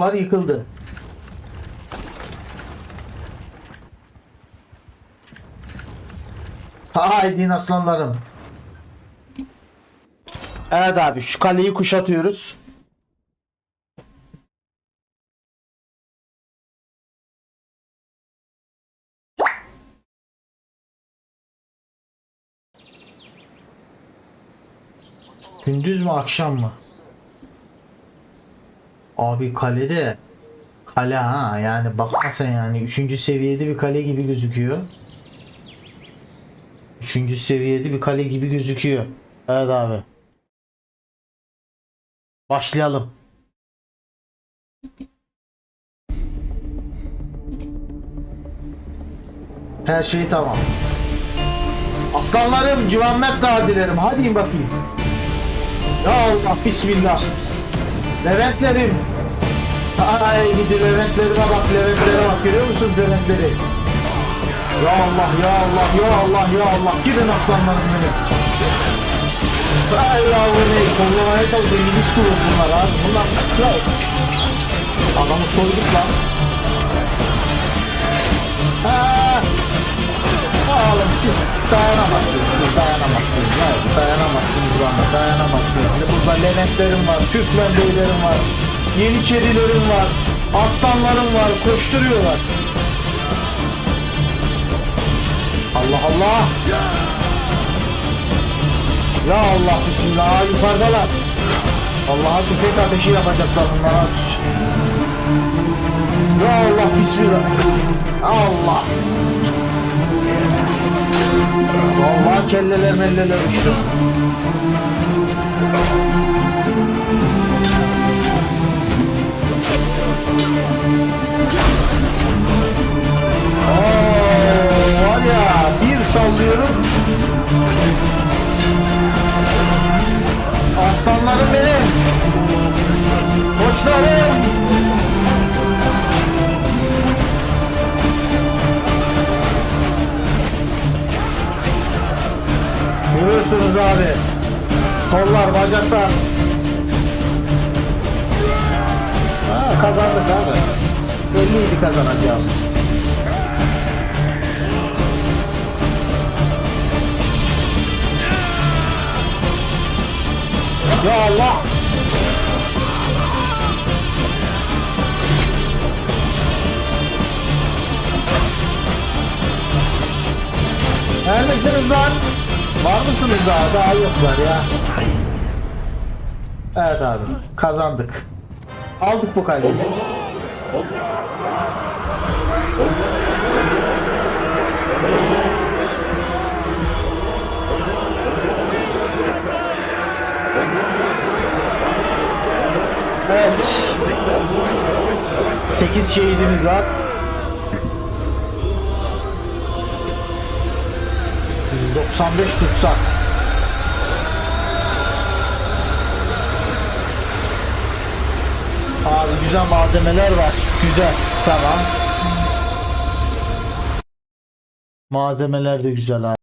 Var yıkıldı. Haydi aslanlarım. Evet abi şu kaleyi kuşatıyoruz. Gündüz mü akşam mı? Abi kalede kale ha yani bakma sen yani 3. seviyede bir kale gibi gözüküyor. 3. seviyede bir kale gibi gözüküyor. Evet abi. Başlayalım. Her şey tamam. Aslanlarım, civanmet gazilerim. Hadi bakayım. Ya Allah, bismillah. Leventlerim. Ay gidi Leventlerime bak, Leventlere bak. Görüyor musunuz Leventleri? Ya Allah, ya Allah, ya Allah, ya Allah. Gidin aslanlarım benim. Ay yavrum kollamaya çalışıyor. İngiliz kulu bunlar abi. Bunlar kısa. Adamı soyduk lan. Siz dayanamazsınız, siz dayanamazsınız. Hayır, dayanamazsınız bana, dayanamazsınız. Burada Leventlerim var, Türkmen beylerim var, Yeniçerilerim var, aslanlarım var, koşturuyorlar. Allah Allah! Ya Allah bismillah yukarıdalar. Allah'a tüfek ateşi yapacaklar bunlara. Ya Allah bismillah. Allah. Kelleler melleler uçtu. Oo, ya bir sallıyorum. Aslanlarım benim. Koçlarım. Görüyorsunuz abi. Kollar, bacaklar. Ha, kazandık abi. Belliydi kazanacağımız. Ya Allah! Neredesiniz lan? Var mısınız daha? Daha yoklar ya. Evet abi. Kazandık. Aldık bu kaleyi. Evet. 8 şehidimiz var. 95 tutsak. Abi güzel malzemeler var. Güzel. Tamam. Malzemeler de güzel abi.